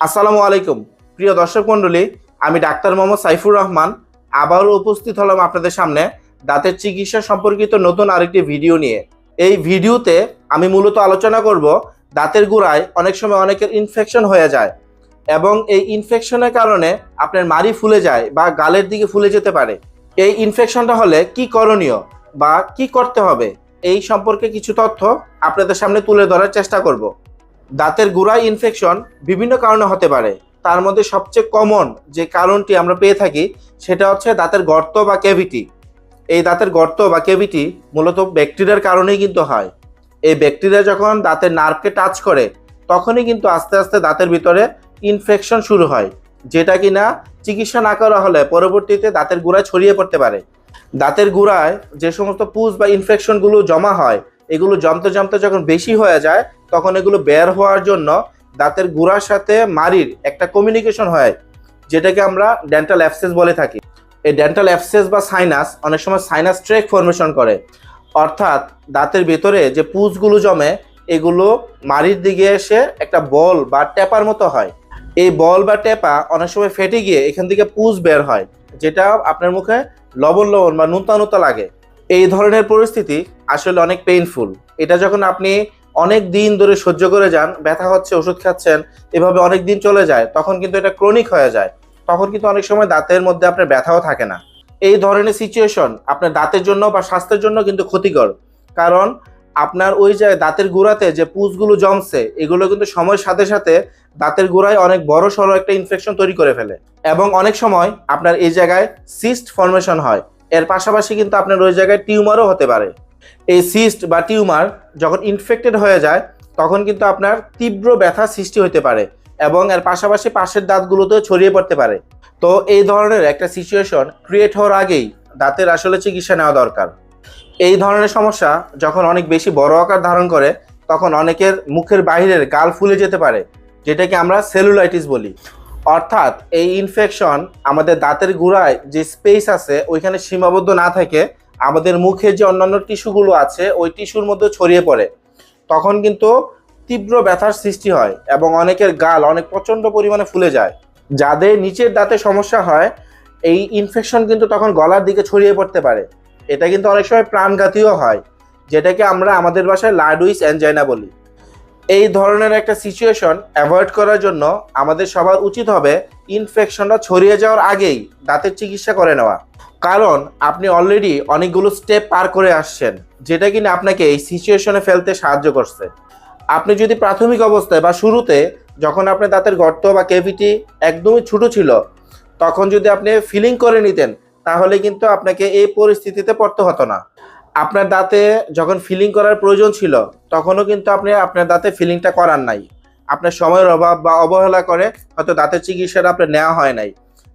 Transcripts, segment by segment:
আসসালামু আলাইকুম। প্রিয় দর্শক মণ্ডলী, আমি ডাক্তার মোহাম্মদ সাইফুর রহমান। আবারও উপস্থিত হলাম আপনাদের সামনে দাঁতের চিকিৎসা সম্পর্কিত নতুন আরেকটি ভিডিও নিয়ে। এই ভিডিওতে আমি মূলত আলোচনা করব দাঁতের গোড়ায় অনেক সময় অনেকের ইনফেকশন হয়ে যায় এবং এই ইনফেকশনের কারণে আপনার মাড়ি ফুলে যায় বা গালের দিকে ফুলে যেতে পারে। এই ইনফেকশনটা হলে কি করণীয় বা কি করতে হবে? এই সম্পর্কে কিছু তথ্য আপনাদের সামনে তুলে ধরার চেষ্টা করব। দাঁতের গোড়ায় ইনফেকশন বিভিন্ন কারণে হতে পারে। তার মধ্যে সবচেয়ে কমন যে কারণটি আমরা পেয়ে থাকি, সেটা হচ্ছে দাঁতের গর্ত বা ক্যাভিটি এই দাঁতের গর্ত বা ক্যাভিটি মূলত ব্যাকটেরিয়ার কারণেই কিন্তু হয়। এই ব্যাকটেরিয়া যখন দাঁতের নার্ভকে টাচ করে, তখনই কিন্তু আস্তে আস্তে দাঁতের ভিতরে ইনফেকশন শুরু হয়, যেটা কিনা চিকিৎসা না করা হলে পরবর্তীতে দাঁতের গোড়ায় ছড়িয়ে পড়তে পারে। দাঁতের গোড়ায় যে সমস্ত পুজ বা ইনফেকশনগুলো জমা হয় এগুলো যন্ত্র জমতে যখন বেশি হয়ে যায়, তখন এগুলো বের হওয়ার জন্য দাঁতের গুঁড়ার সাথে মারির একটা কমিউনিকেশন হয়, যেটাকে আমরা ডেন্টাল অ্যাপসেস বলে থাকি। এই ডেন্টাল অ্যাপসেস বা সাইনাস অনেক সময় সাইনাস ট্রেক ফর্মেশন করে। অর্থাৎ দাঁতের ভেতরে যে পুজগুলো জমে, এগুলো মারির দিকে এসে একটা বল বা টেপার মতো হয়। এই বল বা টেপা অনেক সময় ফেটে গিয়ে এখান থেকে পুজ বের হয়, যেটা আপনার মুখে লবণ লবণ বা নুতা নুতা লাগে। এই ধরনের পরিস্থিতি আসলে অনেক পেইনফুল এটা যখন আপনি অনেক দিন ধরে সহ্য করে যান, ব্যথা হচ্ছে, ওষুধ খাচ্ছেন, এভাবে অনেক দিন চলে যায়, তখন কিন্তু এটা ক্রনিক হয়ে যায়। তখন কিন্তু অনেক সময় দাঁতের মধ্যে আপনার ব্যথাও থাকে না। এই ধরনের সিচুয়েশন আপনার দাঁতের জন্য বা স্বাস্থ্যের জন্য কিন্তু ক্ষতিকর। কারণ আপনার ওই যে দাঁতের গোড়াতে যে পুজগুলো জমছে, এগুলো কিন্তু সময়ের সাথে সাথে দাঁতের গোড়ায় অনেক বড় সড়ো একটা ইনফেকশন তৈরি করে ফেলে। এবং অনেক সময় আপনার এই জায়গায় সিস্ট ফর্মেশন হয়। এর পাশাপাশি কিন্তু আপনার ওই জায়গায় টিউমারও হতে পারে। এই সিস্ট বা টিউমার যখন ইনফেক্টেড হয়ে যায়, তখন কিন্তু আপনার তীব্র ব্যথা সৃষ্টি হতে পারে এবং এর পাশাপাশি পাশের দাঁতগুলোতেও ছড়িয়ে পড়তে পারে। তো এই ধরনের একটা সিচুয়েশন ক্রিয়েট হওয়ার আগেই দাঁতের আসলে চিকিৎসা নেওয়া দরকার। এই ধরনের সমস্যা যখন অনেক বেশি বড় আকার ধারণ করে, তখন অনেকের মুখের বাইরের গাল ফুলে যেতে পারে, যেটাকে আমরা সেলুলাইটিস বলি। অর্থাৎ এই ইনফেকশন আমাদের দাঁতের গুড়ায় যে স্পেস আছে, ওইখানে সীমাবদ্ধ না থাকে, আমাদের মুখে যে অন্যান্য টিস্যুগুলো আছে, ওই টিস্যুর মধ্যে ছড়িয়ে পড়ে। তখন কিন্তু তীব্র ব্যথার সৃষ্টি হয় এবং অনেকের গাল অনেক প্রচণ্ড পরিমাণে ফুলে যায়। যাদের নিচের দাঁতে সমস্যা হয়, এই ইনফেকশন কিন্তু তখন গলার দিকে ছড়িয়ে পড়তে পারে। এটা কিন্তু অনেক সময় প্রাণঘাতীয় হয়, যেটাকে আমরা আমাদের ভাষায় লাডুইস অ্যানজাইনা বলি। এই ধরনের একটা সিচুয়েশন অ্যাভয়েড করার জন্য আমাদের সবার উচিত হবে ইনফেকশনটা ছড়িয়ে যাওয়ার আগেই দাঁতের চিকিৎসা করে নেওয়া। কারণ আপনি অলরেডি অনেকগুলো স্টেপ পার করে আসছেন, যেটা কিনা আপনাকে এই সিচুয়েশনে ফেলতে সাহায্য করছে। আপনি যদি প্রাথমিক অবস্থায় বা শুরুতে যখন আপনার দাঁতের গর্ত বা কেভিটি একদমই ছোট ছিল, তখন যদি আপনি ফিলিং করে নিতেন, তাহলে কিন্তু আপনাকে এই পরিস্থিতিতে পড়তে হতো না। আপনার দাঁতে যখন ফিলিং করার প্রয়োজন ছিল, তখনও কিন্তু আপনি আপনার দাঁতে ফিলিংটা করার নাই। আপনার সময়ের অভাব বা অবহেলা করে হয়তো দাঁতের চিকিৎসাটা আপনার নেওয়া হয় নাই।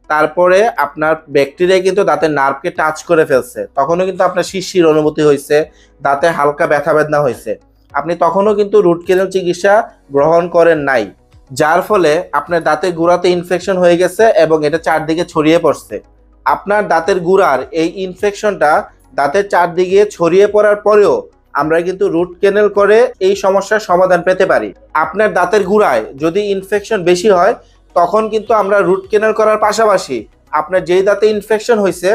তারপরে আপনার ব্যাকটেরিয়া কিন্তু দাঁতের নার্ভকে টাচ করে ফেলছে। তখনও কিন্তু আপনার শিরশির অনুভূতি হয়েছে, দাঁতে হালকা ব্যথা বেদনা হয়েছে। আপনি তখনও কিন্তু রুট কেনাল চিকিৎসা গ্রহণ করেন নাই, যার ফলে আপনার দাঁতের গুঁড়াতে ইনফেকশন হয়ে গেছে এবং এটা চারদিকে ছড়িয়ে পড়ছে। আপনার দাঁতের গুঁড়ার এই ইনফেকশনটা দাঁতের চারদিকে ছড়িয়ে পড়ার পরেও আমরা কিন্তু রুট কেনেল করে এই সমস্যার সমাধান পেতে পারি। আপনার দাঁতের গুঁড়ায় যদি ইনফেকশন বেশি হয়, তখন কিন্তু আমরা রুট কেনাল করার পাশাপাশি আপনার যেই দাঁতে ইনফেকশন হয়েছে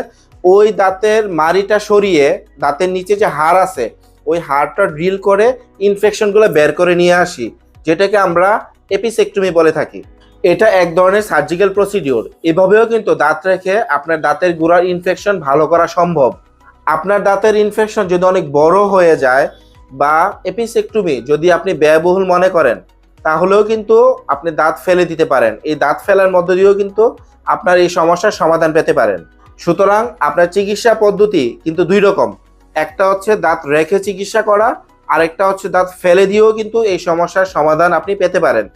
ওই দাঁতের মাড়িটা সরিয়ে দাঁতের নিচে যে হাড় আছে, ওই হাড়টা ড্রিল করে ইনফেকশনগুলো বের করে নিয়ে আসি, যেটাকে আমরা এপিসেক্টমি বলে থাকি। এটা এক ধরনের সার্জিক্যাল প্রসিডিওর এভাবেও কিন্তু দাঁত রেখে আপনার দাঁতের গুঁড়ার ইনফেকশন ভালো করা সম্ভব। আপনার দাঁতের ইনফেকশন যদি অনেক বড় হয়ে যায় বা এপিসেক্টমি যদি আপনি ব্যয়বহুল মনে করেন, তাহলেও কিন্তু আপনি দাঁত ফেলে দিতে পারেন। এই দাঁত ফেলার মধ্য দিয়েও কিন্তু আপনার এই সমস্যার সমাধান পেতে পারেন। সুতরাং আপনার চিকিৎসা পদ্ধতি কিন্তু দুই রকম। একটা হচ্ছে দাঁত রেখে চিকিৎসা করা, আরেকটা হচ্ছে দাঁত ফেলে দিয়েও কিন্তু এই সমস্যার সমাধান আপনি পেতে পারেন।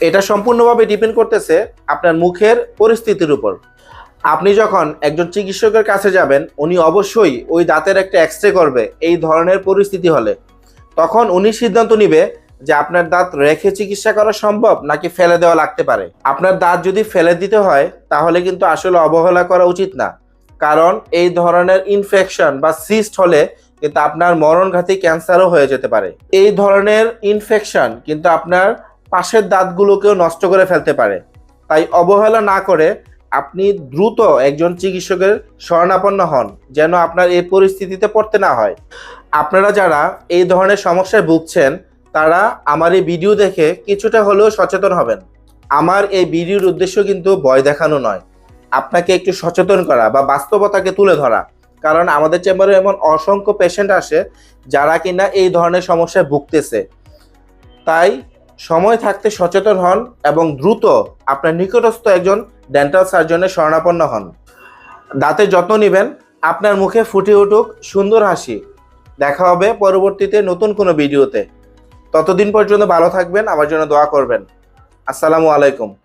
এটা সম্পূর্ণভাবে ডিপেন্ড করতেছে আপনার মুখের পরিস্থিতির উপর। আপনি যখন একজন চিকিৎসকের কাছে যাবেন, উনি অবশ্যই ওই দাঁতের একটা এক্স করবে, এই ধরনের পরিস্থিতি হলে। তখন উনি সিদ্ধান্ত নিবে যে আপনার দাঁত রেখে চিকিৎসা করা সম্ভব নাকি ফেলে দেওয়া লাগতে পারে। আপনার দাঁত যদি ফেলে দিতে হয়, তাহলে কিন্তু আসলে অবহেলা করা উচিত না। কারণ এই ধরনের ইনফেকশন বা সিস্ট হলে কিন্তু আপনার মরণঘাতী ক্যান্সারও হয়ে যেতে পারে। এই ধরনের ইনফেকশন কিন্তু আপনার পাশের দাঁতগুলোকেও নষ্ট করে ফেলতে পারে। তাই অবহেলা না করে আপনি দ্রুত একজন চিকিৎসকের শরণাপন্ন হন, যেন আপনার এই পরিস্থিতিতে পড়তে না হয়। আপনারা যারা এই ধরনের সমস্যায় ভুগছেন, তারা আমার এই ভিডিও দেখে কিছুটা হলেও সচেতন হবেন। আমার এই ভিডিওর উদ্দেশ্য কিন্তু ভয় দেখানো নয়। আপনাকে একটু সচেতন করা বা বাস্তবতাকে তুলে ধরা। কারণ আমাদের চেম্বারে এমন অসংখ্য পেশেন্ট আসে, যারা কিনা এই ধরনের সমস্যায় ভুগতেছে। তাই সময় থাকতে সচেতন হন এবং দ্রুত আপনার নিকটস্থ একজন ডেন্টাল সার্জনের শরণাপন্ন হন। দাঁতের যত্ন নেবেন, আপনার মুখে ফুটে উঠুক সুন্দর হাসি। দেখা হবে পরবর্তীতে নতুন কোনো ভিডিওতে। ততদিন পর্যন্ত ভালো থাকবেন, আমার জন্য দোয়া করবেন। আসসালামু আলাইকুম।